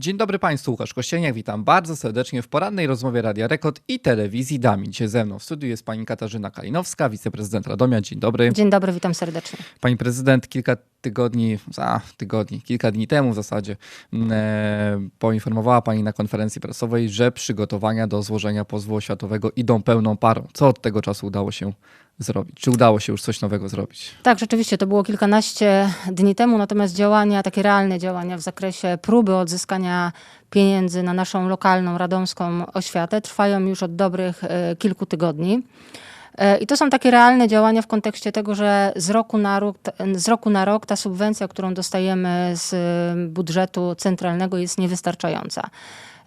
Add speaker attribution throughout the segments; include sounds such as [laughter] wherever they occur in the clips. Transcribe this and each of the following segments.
Speaker 1: Dzień dobry Państwu, Łukasz Kościelniak, witam bardzo serdecznie w porannej rozmowie Radia Rekord i telewizji Dami. Dzisiaj ze mną w studiu jest pani Katarzyna Kalinowska, wiceprezydent Radomia. Dzień dobry.
Speaker 2: Dzień dobry, witam serdecznie.
Speaker 1: Pani prezydent kilka tygodni, a tygodni, kilka dni temu w zasadzie mm, e, poinformowała pani na konferencji prasowej, że przygotowania do złożenia pozwu oświatowego idą pełną parą. Co od tego czasu udało się zrobić? Czy udało się już coś nowego zrobić?
Speaker 2: Tak, rzeczywiście, to było kilkanaście dni temu, natomiast działania, takie realne działania w zakresie próby odzyskania pieniędzy na naszą lokalną, radomską oświatę trwają już od dobrych e, kilku tygodni. E, I to są takie realne działania w kontekście tego, że z roku, na rok, z roku na rok ta subwencja, którą dostajemy z budżetu centralnego jest niewystarczająca.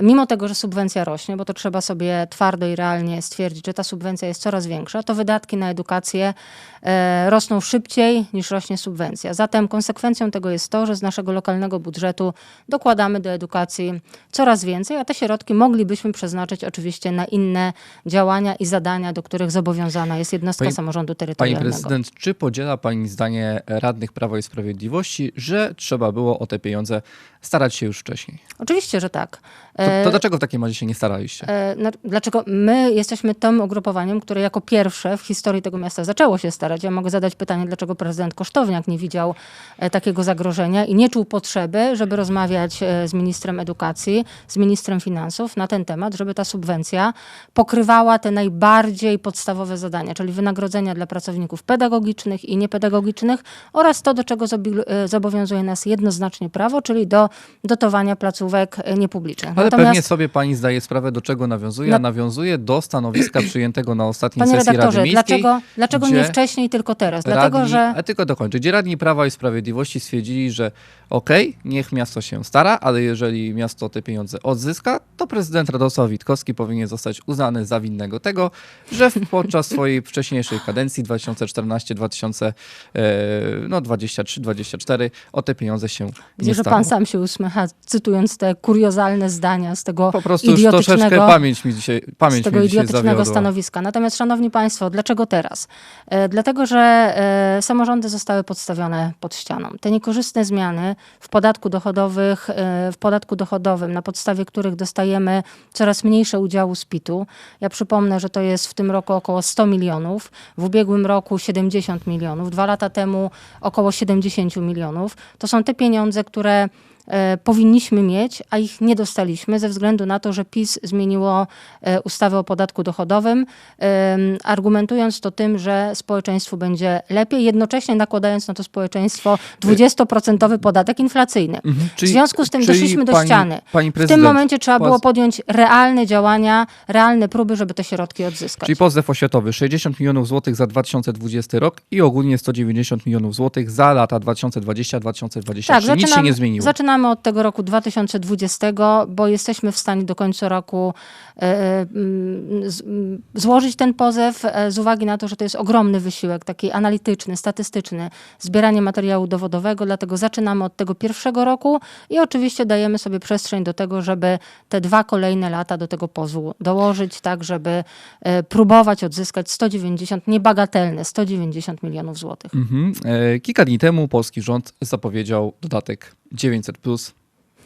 Speaker 2: Mimo tego, że subwencja rośnie, bo to trzeba sobie twardo i realnie stwierdzić, że ta subwencja jest coraz większa, to wydatki na edukację e, rosną szybciej niż rośnie subwencja. Zatem konsekwencją tego jest to, że z naszego lokalnego budżetu dokładamy do edukacji coraz więcej, a te środki moglibyśmy przeznaczyć oczywiście na inne działania i zadania, do których zobowiązana jest jednostka
Speaker 1: Pani-
Speaker 2: samorządu
Speaker 1: Pani
Speaker 2: terytorialnego.
Speaker 1: prezydent, czy podziela pani zdanie radnych Prawa i Sprawiedliwości, że trzeba było o te pieniądze starać się już wcześniej?
Speaker 2: Oczywiście, że tak.
Speaker 1: To,
Speaker 2: E,
Speaker 1: to dlaczego w takim razie się nie staraliście?
Speaker 2: E, Dlaczego my jesteśmy tym ugrupowaniem, które jako pierwsze w historii tego miasta zaczęło się starać? Ja mogę zadać pytanie, dlaczego prezydent Kosztowniak nie widział e, takiego zagrożenia i nie czuł potrzeby, żeby rozmawiać z ministrem edukacji, z ministrem finansów na ten temat, żeby ta subwencja pokrywała te najbardziej podstawowe zadania, czyli wynagrodzenia dla pracowników pedagogicznych i niepedagogicznych oraz to, do czego zobowiązuje nas jednoznacznie prawo, czyli do dotowania placówek niepublicznych.
Speaker 1: Ale
Speaker 2: Natomiast-
Speaker 1: pewnie sobie pani zdaje sprawę, do czego nawiązuje, a
Speaker 2: Na-
Speaker 1: nawiązuje do stanowiska [clears throat] przyjętego na ostatniej
Speaker 2: Panie
Speaker 1: sesji Rady Miejskiej.
Speaker 2: dlaczego, dlaczego nie wcześniej, tylko teraz? Dlatego,
Speaker 1: radni,
Speaker 2: że
Speaker 1: A tylko dokończę. Gdzie radni Prawa i Sprawiedliwości stwierdzili, że okej, niech miasto się stara, ale jeżeli miasto te pieniądze odzyska, to prezydent Radosław Witkowski powinien zostać uznany za winnego tego, że w- podczas swojej wcześniejszej kadencji 2014-2023-2024 no, o te pieniądze się nie
Speaker 2: widzę, że
Speaker 1: starał.
Speaker 2: pan sam się uśmiecha, cytując te kuriozalne zdania z tego
Speaker 1: Po prostu już troszeczkę pamięć mi dzisiaj, pamięć
Speaker 2: z tego
Speaker 1: mi dzisiaj
Speaker 2: idiotycznego
Speaker 1: zawiodła.
Speaker 2: stanowiska. Natomiast, szanowni państwo, dlaczego teraz? E, dlatego, że e, samorządy zostały podstawione pod ścianą. Te niekorzystne zmiany w podatku dochodowych, e, w podatku dochodowym, na podstawie których dostajemy coraz mniejsze udziału z PIT-u. Ja przypomnę, że to jest w tym roku około 100 milionów, w ubiegłym roku 70 milionów, dwa lata temu około 70 milionów. To są te pieniądze, które powinniśmy mieć, a ich nie dostaliśmy ze względu na to, że PiS zmieniło e, ustawę o podatku dochodowym, argumentując to tym, że społeczeństwu będzie lepiej, jednocześnie nakładając na to społeczeństwo 20% podatek inflacyjny.
Speaker 1: Mhm,
Speaker 2: w związku z tym
Speaker 1: czyli
Speaker 2: doszliśmy do
Speaker 1: pani-
Speaker 2: ściany.
Speaker 1: Pani
Speaker 2: W tym momencie trzeba było podjąć realne działania, realne próby, żeby te środki odzyskać.
Speaker 1: Czyli pozew oświatowy 60 milionów złotych za 2020 rok i ogólnie 190 milionów złotych za lata 2020-2023.
Speaker 2: Tak,
Speaker 1: Nic się nie zmieniło.
Speaker 2: Zaczynamy od tego roku 2020, bo jesteśmy w stanie do końca roku e, mm, złożyć ten pozew e, z uwagi na to, że to jest ogromny wysiłek, taki analityczny, statystyczny, zbieranie materiału dowodowego, dlatego zaczynamy od tego pierwszego roku i oczywiście dajemy sobie przestrzeń do tego, żeby te dwa kolejne lata do tego pozwu dołożyć, tak żeby e, próbować odzyskać 190, niebagatelne 190 milionów złotych.
Speaker 1: Mhm. E, Kilka dni temu polski rząd zapowiedział dodatek 900 plus,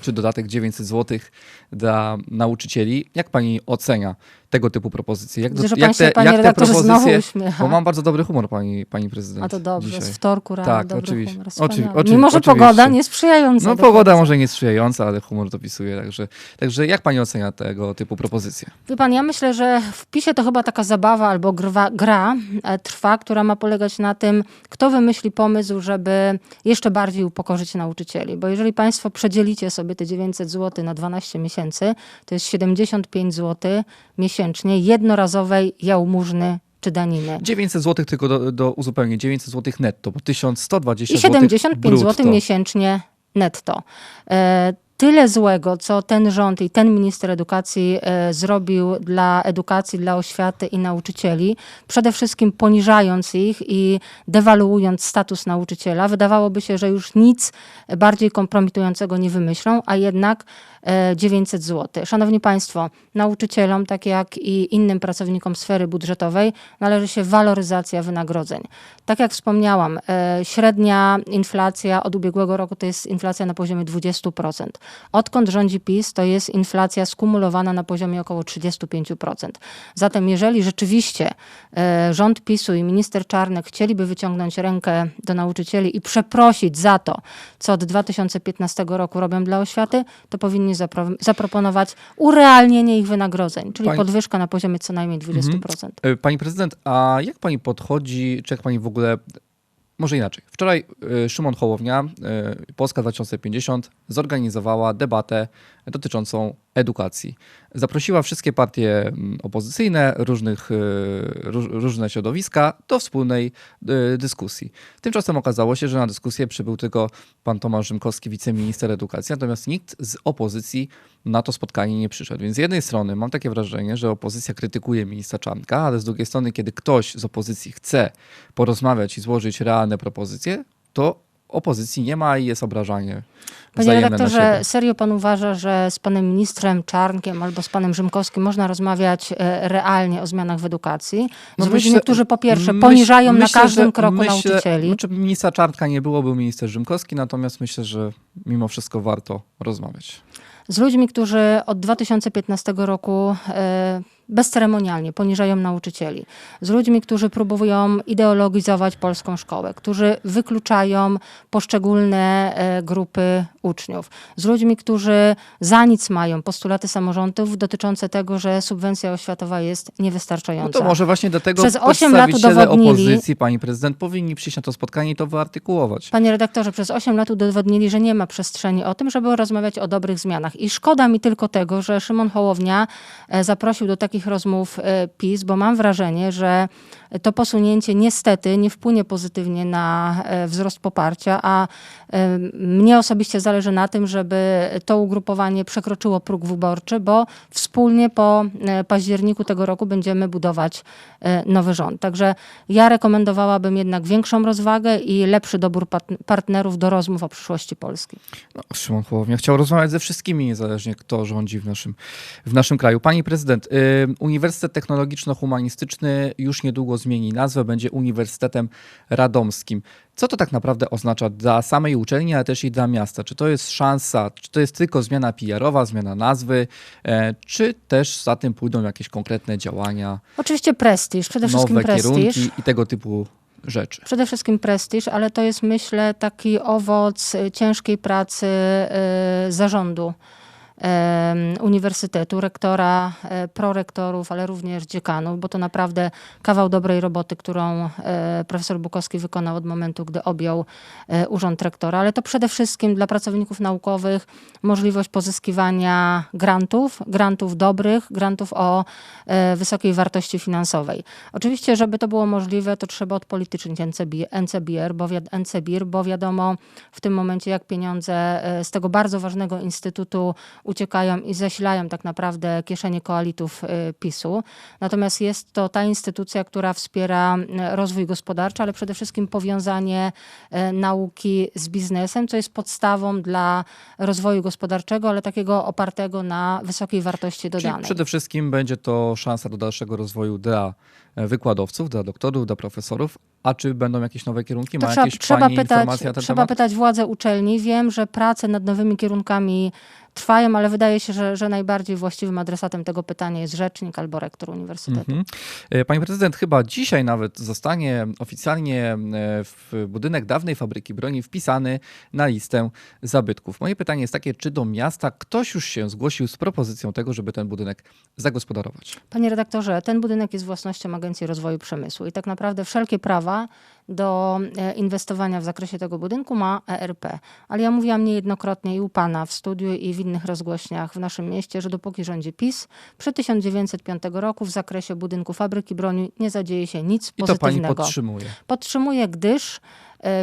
Speaker 1: czy dodatek 900 złotych dla nauczycieli. Jak pani ocenia tego typu propozycje? Jak,
Speaker 2: Widzę,
Speaker 1: jak
Speaker 2: panie redaktorze, znowu uśmiecha.
Speaker 1: Bo mam bardzo dobry humor, pani, pani prezydent.
Speaker 2: A to dobrze, z wtorku rano
Speaker 1: Tak, oczywiście.
Speaker 2: humor.
Speaker 1: Oczywi- oczywi-
Speaker 2: Mimo, że
Speaker 1: oczywiście.
Speaker 2: pogoda niesprzyjająca.
Speaker 1: No pogoda może nie sprzyjająca, ale humor dopisuje. Także, także jak pani ocenia tego typu propozycje?
Speaker 2: Wie pan, ja myślę, że w PiSie to chyba taka zabawa albo grwa, gra e, trwa, która ma polegać na tym, kto wymyśli pomysł, żeby jeszcze bardziej upokorzyć nauczycieli. Bo jeżeli państwo przedzielicie sobie te 900 zł na 12 miesięcy, to jest 75 zł miesięcznie jednorazowej jałmużny czy daniny.
Speaker 1: 900 zł tylko do, do uzupełnienia, 900 zł netto, bo 1120
Speaker 2: I
Speaker 1: zł
Speaker 2: 75 zł
Speaker 1: brutto.
Speaker 2: miesięcznie netto. E, tyle złego, co ten rząd i ten minister edukacji e, zrobił dla edukacji, dla oświaty i nauczycieli, przede wszystkim poniżając ich i dewaluując status nauczyciela, wydawałoby się, że już nic bardziej kompromitującego nie wymyślą, a jednak e, 900 zł. Szanowni Państwo, nauczycielom, tak jak i innym pracownikom sfery budżetowej, należy się waloryzacja wynagrodzeń. Tak jak wspomniałam, e, średnia inflacja od ubiegłego roku to jest inflacja na poziomie 20%. Odkąd rządzi PiS, to jest inflacja skumulowana na poziomie około 35%. Zatem jeżeli rzeczywiście e, rząd PiSu i minister Czarnek chcieliby wyciągnąć rękę do nauczycieli i przeprosić za to, co od 2015 roku robią dla oświaty, to powinni zapro zaproponować urealnienie ich wynagrodzeń, czyli
Speaker 1: Pani-
Speaker 2: podwyżka na poziomie co najmniej 20%.
Speaker 1: E, Pani prezydent, a jak pani podchodzi, czy jak pani w ogóle, może inaczej. Wczoraj e, Szymon Hołownia, e, Polska 2050, zorganizowała debatę dotyczącą edukacji. Zaprosiła wszystkie partie mm, opozycyjne, różnych, róż, różne środowiska do wspólnej e, dyskusji. Tymczasem okazało się, że na dyskusję przybył tylko pan Tomasz Rzymkowski, wiceminister edukacji, natomiast nikt z opozycji na to spotkanie nie przyszedł. Więc z jednej strony mam takie wrażenie, że opozycja krytykuje ministra Czarnka, ale z drugiej strony, kiedy ktoś z opozycji chce porozmawiać i złożyć realne propozycje, to opozycji nie ma i jest obrażanie
Speaker 2: Panie redaktorze, serio pan uważa, że z panem ministrem Czarnkiem albo z panem Rzymkowskim można rozmawiać e, realnie o zmianach w edukacji? Z
Speaker 1: No
Speaker 2: ludźmi,
Speaker 1: myślę-
Speaker 2: którzy po pierwsze
Speaker 1: myśl-
Speaker 2: poniżają
Speaker 1: myślę,
Speaker 2: na każdym
Speaker 1: że-
Speaker 2: kroku
Speaker 1: myślę-
Speaker 2: nauczycieli.
Speaker 1: Znaczy ministra Czarnka nie było, był minister Rzymkowski, natomiast myślę, że mimo wszystko warto rozmawiać.
Speaker 2: Z ludźmi, którzy od 2015 roku e, bezceremonialnie poniżają nauczycieli, z ludźmi, którzy próbują ideologizować polską szkołę, którzy wykluczają poszczególne e, grupy uczniów, z ludźmi, którzy za nic mają postulaty samorządów dotyczące tego, że subwencja oświatowa jest
Speaker 1: No
Speaker 2: niewystarczająca.
Speaker 1: to może właśnie dlatego
Speaker 2: Przez osiem lat
Speaker 1: przedstawiciele
Speaker 2: udowodnili-
Speaker 1: opozycji, pani prezydent, powinni przyjść na to spotkanie i to wyartykułować.
Speaker 2: Panie redaktorze, przez 8 lat udowodnili, że nie ma przestrzeni o tym, żeby rozmawiać o dobrych zmianach. I szkoda mi tylko tego, że Szymon Hołownia e, zaprosił do takich rozmów e, PiS, bo mam wrażenie, że to posunięcie niestety nie wpłynie pozytywnie na e, wzrost poparcia, a mnie osobiście zależy na tym, żeby to ugrupowanie przekroczyło próg wyborczy, bo wspólnie po październiku tego roku będziemy budować nowy rząd. Także ja rekomendowałabym jednak większą rozwagę i lepszy dobór partnerów do rozmów o przyszłości Polski.
Speaker 1: No, Szymon Hołownia chciał rozmawiać ze wszystkimi, niezależnie kto rządzi w naszym, w naszym kraju. Pani prezydent, Uniwersytet Technologiczno-Humanistyczny już niedługo zmieni nazwę, będzie Uniwersytetem Radomskim. Co to tak naprawdę oznacza dla samej uczelni, ale też i dla miasta? Czy to jest szansa, czy to jest tylko zmiana PR-owa, zmiana nazwy, e, czy też za tym pójdą jakieś konkretne działania,
Speaker 2: Oczywiście prestiż, przede wszystkim
Speaker 1: nowe
Speaker 2: prestiż.
Speaker 1: kierunki i tego typu rzeczy?
Speaker 2: Przede wszystkim prestiż, ale to jest myślę taki owoc ciężkiej pracy y, zarządu uniwersytetu, rektora, e, prorektorów, ale również dziekanów, bo to naprawdę kawał dobrej roboty, którą e, profesor Bukowski wykonał od momentu, gdy objął e, urząd rektora, ale to przede wszystkim dla pracowników naukowych możliwość pozyskiwania grantów, grantów dobrych, grantów o wysokiej wartości finansowej. Oczywiście, żeby to było możliwe, to trzeba odpolitycznić NCB, NCBR, bo, NCBIR, bo wiadomo w tym momencie, jak pieniądze z tego bardzo ważnego instytutu uciekają i zasilają tak naprawdę kieszenie koalitów e, PiSu. Natomiast jest to ta instytucja, która wspiera e, rozwój gospodarczy, ale przede wszystkim powiązanie e, nauki z biznesem, co jest podstawą dla rozwoju gospodarczego, ale takiego opartego na wysokiej wartości
Speaker 1: Czyli
Speaker 2: dodanej.
Speaker 1: przede wszystkim będzie to szansa do dalszego rozwoju dla e, wykładowców, dla doktorów, dla profesorów. A czy będą jakieś nowe kierunki?
Speaker 2: To
Speaker 1: Ma
Speaker 2: trzeba,
Speaker 1: jakieś
Speaker 2: trzeba
Speaker 1: pani
Speaker 2: pytać,
Speaker 1: informacje na ten
Speaker 2: trzeba
Speaker 1: temat?
Speaker 2: pytać władze uczelni. Wiem, że prace nad nowymi kierunkami trwają, ale wydaje się, że, że najbardziej właściwym adresatem tego pytania jest rzecznik albo rektor uniwersytetu.
Speaker 1: Mhm. E, Pani prezydent, chyba dzisiaj nawet zostanie oficjalnie e, w budynek dawnej fabryki broni wpisany na listę zabytków. Moje pytanie jest takie, czy do miasta ktoś już się zgłosił z propozycją tego, żeby ten budynek zagospodarować?
Speaker 2: Panie redaktorze, ten budynek jest własnością Agencji Rozwoju Przemysłu i tak naprawdę wszelkie prawa do e, inwestowania w zakresie tego budynku ma ERP. Ale ja mówiłam niejednokrotnie i u pana w studiu i w innych rozgłośniach w naszym mieście, że dopóki rządzi PiS, przed 1905 roku w zakresie budynku fabryki broni nie zadzieje się nic
Speaker 1: I to pani
Speaker 2: pozytywnego.
Speaker 1: podtrzymuje.
Speaker 2: Podtrzymuję, gdyż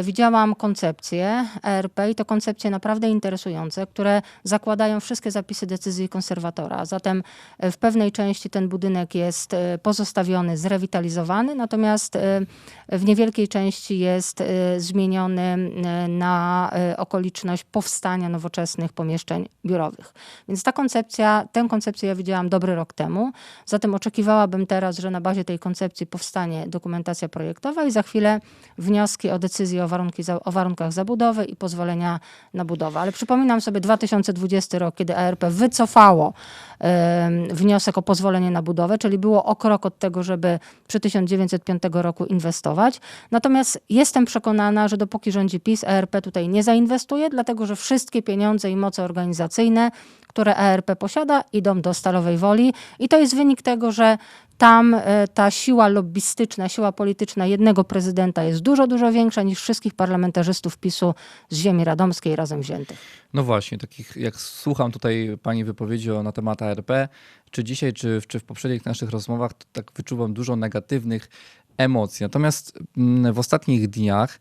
Speaker 2: widziałam koncepcje ERP i to koncepcje naprawdę interesujące, które zakładają wszystkie zapisy decyzji konserwatora. Zatem e, w pewnej części ten budynek jest e, pozostawiony, zrewitalizowany, natomiast e, w niewielkiej części jest e, zmieniony e, na e, okoliczność powstania nowoczesnych pomieszczeń biurowych. Więc ta koncepcja, tę koncepcję ja widziałam dobry rok temu. Zatem oczekiwałabym teraz, że na bazie tej koncepcji powstanie dokumentacja projektowa i za chwilę wnioski o decyzję decyzji o, warunki, o warunkach zabudowy i pozwolenia na budowę. Ale przypominam sobie 2020 rok, kiedy ARP wycofało em, wniosek o pozwolenie na budowę, czyli było o krok od tego, żeby przy 1905 roku inwestować. Natomiast jestem przekonana, że dopóki rządzi PiS, ARP tutaj nie zainwestuje, dlatego że wszystkie pieniądze i moce organizacyjne, które ARP posiada, idą do Stalowej Woli i to jest wynik tego, że tam e, ta siła lobbystyczna, siła polityczna jednego prezydenta jest dużo, dużo większa niż wszystkich parlamentarzystów PiSu z ziemi radomskiej razem wziętych.
Speaker 1: No właśnie, takich jak słucham tutaj Pani wypowiedzi o, na temat ARP, czy dzisiaj, czy, czy w poprzednich naszych rozmowach, tak wyczuwam dużo negatywnych emocji. Natomiast mm, w ostatnich dniach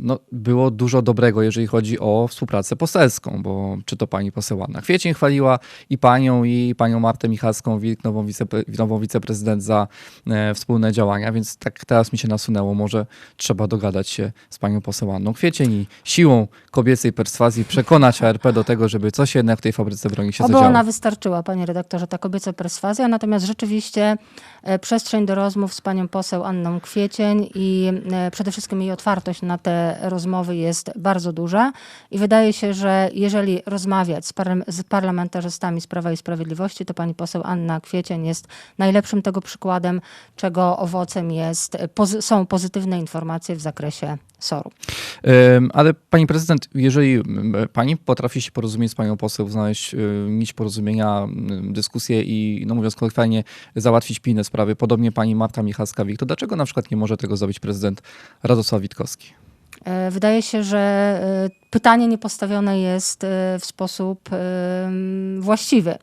Speaker 1: no, było dużo dobrego, jeżeli chodzi o współpracę poselską, bo czy to pani poseł Anna Kwiecień chwaliła i panią, i panią Martę Michalską-Wilk, nową, wicepre, nową wiceprezydent za e, wspólne działania, więc tak teraz mi się nasunęło, może trzeba dogadać się z panią poseł Anną Kwiecień i siłą kobiecej perswazji przekonać ARP do tego, żeby coś jednak w tej fabryce broni się
Speaker 2: Oby
Speaker 1: zadziało.
Speaker 2: ona wystarczyła, panie redaktorze, ta kobieca perswazja, natomiast rzeczywiście e, przestrzeń do rozmów z panią poseł Anną Kwiecień i e, przede wszystkim jej otwartość na te rozmowy jest bardzo duża. I wydaje się, że jeżeli rozmawiać z, parlam- z parlamentarzystami z Prawa i Sprawiedliwości, to pani poseł Anna Kwiecień jest najlepszym tego przykładem, czego owocem jest, pozy- są pozytywne informacje w zakresie SOR-u.
Speaker 1: Ale pani prezydent, jeżeli pani potrafi się porozumieć z panią poseł, znaleźć nić porozumienia, y, dyskusję i, no mówiąc kolokwialnie, załatwić pilne sprawy, podobnie pani Marta Michalska-Wik, to dlaczego na przykład nie może tego zrobić prezydent Radosław Witkowski?
Speaker 2: E, Wydaje się, że e, pytanie niepostawione jest e, w sposób właściwy.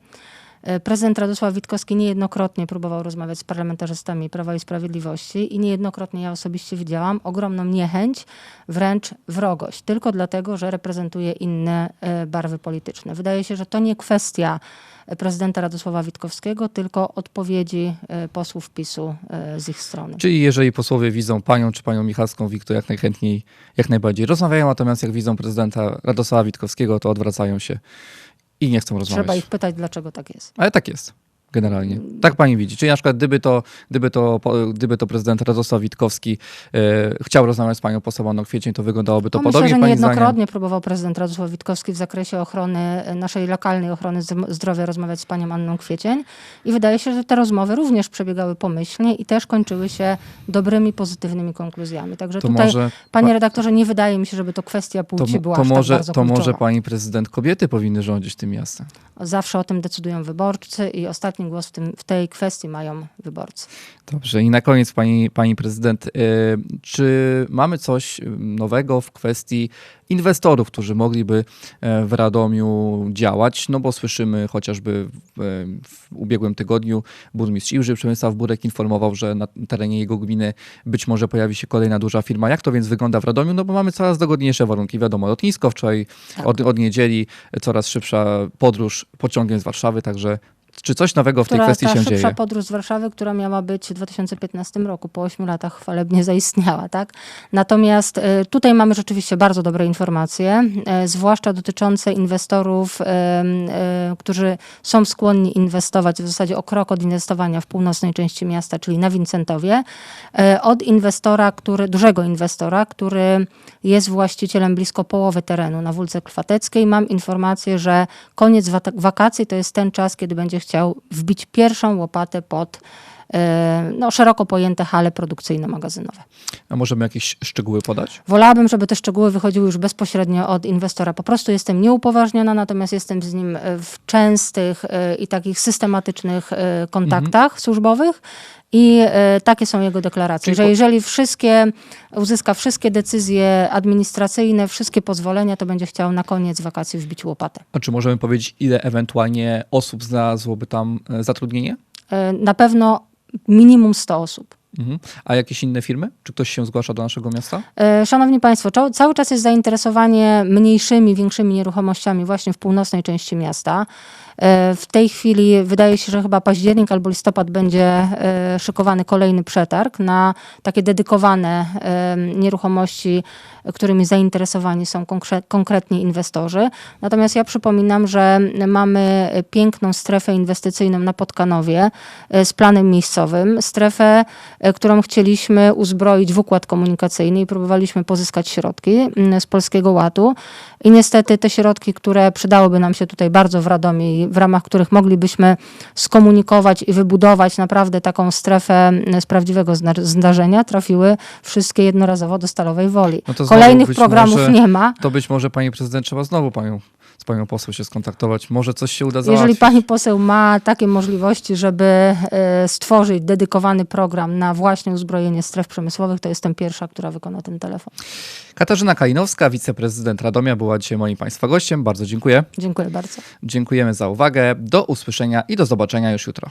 Speaker 2: E, Prezydent Radosław Witkowski niejednokrotnie próbował rozmawiać z parlamentarzystami Prawa i Sprawiedliwości i niejednokrotnie ja osobiście widziałam ogromną niechęć, wręcz wrogość, tylko dlatego, że reprezentuje inne e, barwy polityczne. Wydaje się, że to nie kwestia e, prezydenta Radosława Witkowskiego, tylko odpowiedzi posłów PiSu z ich strony.
Speaker 1: Czyli jeżeli posłowie widzą panią czy panią Michalską-Wik, to jak najchętniej, jak najbardziej rozmawiają, natomiast jak widzą prezydenta Radosława Witkowskiego, to odwracają się i nie chcą rozmawiać.
Speaker 2: Trzeba ich pytać, dlaczego tak jest.
Speaker 1: Ale tak jest. Generalnie. Tak pani widzi. Czyli na przykład gdyby to, gdyby to, gdyby to prezydent Radosław Witkowski e, chciał rozmawiać z panią poseł Anną Kwiecień, to wyglądałoby to
Speaker 2: No
Speaker 1: podobnie
Speaker 2: myślę, że
Speaker 1: pani zdaniem?
Speaker 2: niejednokrotnie próbował prezydent Radosław Witkowski w zakresie ochrony, e, naszej lokalnej ochrony zdro- zdrowia rozmawiać z panią Anną Kwiecień i wydaje się, że te rozmowy również przebiegały pomyślnie i też kończyły się dobrymi, pozytywnymi konkluzjami. Także
Speaker 1: To
Speaker 2: tutaj,
Speaker 1: może,
Speaker 2: panie redaktorze, nie wydaje mi się, żeby to kwestia
Speaker 1: to,
Speaker 2: płci była
Speaker 1: to,
Speaker 2: aż
Speaker 1: może,
Speaker 2: tak
Speaker 1: to może pani prezydent kobiety powinny rządzić tym miastem.
Speaker 2: Zawsze o tym decydują wyborcy i ostatni głos w, tym, w tej kwestii mają wyborcy.
Speaker 1: Dobrze. I na koniec pani, pani prezydent, e, czy mamy coś nowego w kwestii inwestorów, którzy mogliby e, w Radomiu działać? No bo słyszymy chociażby w, e, w ubiegłym tygodniu burmistrz Iłży Przemysław Burek informował, że na terenie jego gminy być może pojawi się kolejna duża firma. Jak to więc wygląda w Radomiu? No bo mamy coraz dogodniejsze warunki. Wiadomo, lotnisko wczoraj
Speaker 2: Tak.
Speaker 1: od, od niedzieli coraz szybsza podróż pociągiem z Warszawy, także czy coś nowego w tej
Speaker 2: która
Speaker 1: kwestii
Speaker 2: ta
Speaker 1: się
Speaker 2: szybsza
Speaker 1: dzieje?
Speaker 2: podróż z Warszawy, która miała być w 2015 roku, po 8 latach chwalebnie [laughs] zaistniała, tak? Natomiast e, tutaj mamy rzeczywiście bardzo dobre informacje, e, zwłaszcza dotyczące inwestorów, e, którzy są skłonni inwestować w zasadzie o krok od inwestowania w północnej części miasta, czyli na Wincentowie, od inwestora, który, dużego inwestora, który jest właścicielem blisko połowy terenu na Wólce Krwateckiej. Mam informację, że koniec wakacji to jest ten czas, kiedy będzie chciał wbić pierwszą łopatę pod e, no, szeroko pojęte hale produkcyjno-magazynowe.
Speaker 1: A możemy jakieś szczegóły podać?
Speaker 2: Wolałabym, żeby te szczegóły wychodziły już bezpośrednio od inwestora. Po prostu jestem nieupoważniona, natomiast jestem z nim e, w częstych e, i takich systematycznych kontaktach służbowych. I e, takie są jego deklaracje,
Speaker 1: Czyli
Speaker 2: że
Speaker 1: po-
Speaker 2: jeżeli wszystkie, uzyska wszystkie decyzje administracyjne, wszystkie pozwolenia, to będzie chciał na koniec wakacji wbić łopatę.
Speaker 1: A czy możemy powiedzieć, ile ewentualnie osób znalazłoby tam e, zatrudnienie?
Speaker 2: E, Na pewno minimum 100 osób.
Speaker 1: Mhm. A jakieś inne firmy? Czy ktoś się zgłasza do naszego miasta?
Speaker 2: E, Szanowni Państwo, cały czas jest zainteresowanie mniejszymi, większymi nieruchomościami właśnie w północnej części miasta. E, W tej chwili wydaje się, że chyba październik albo listopad będzie e, szykowany kolejny przetarg na takie dedykowane nieruchomości, którymi zainteresowani są konkre- konkretni inwestorzy. Natomiast ja przypominam, że mamy piękną strefę inwestycyjną na Podkanowie z planem miejscowym. Strefę, którą chcieliśmy uzbroić w układ komunikacyjny i próbowaliśmy pozyskać środki mm, z Polskiego Ładu. I niestety te środki, które przydałyby nam się tutaj bardzo w Radomie i w ramach których moglibyśmy skomunikować i wybudować naprawdę taką strefę mm, z prawdziwego zdarzenia, trafiły wszystkie jednorazowo do Stalowej Woli.
Speaker 1: No
Speaker 2: Kolejnych programów
Speaker 1: może-
Speaker 2: nie ma.
Speaker 1: To być może pani prezydent trzeba znowu panią, panią poseł się skontaktować. Może coś się uda załatwić.
Speaker 2: Jeżeli pani poseł ma takie możliwości, żeby e, stworzyć dedykowany program na właśnie uzbrojenie stref przemysłowych, to jestem pierwsza, która wykona ten telefon.
Speaker 1: Katarzyna Kalinowska, wiceprezydent Radomia, była dzisiaj moim państwa gościem. Bardzo dziękuję.
Speaker 2: Dziękuję bardzo.
Speaker 1: Dziękujemy za uwagę. Do usłyszenia i do zobaczenia już jutro.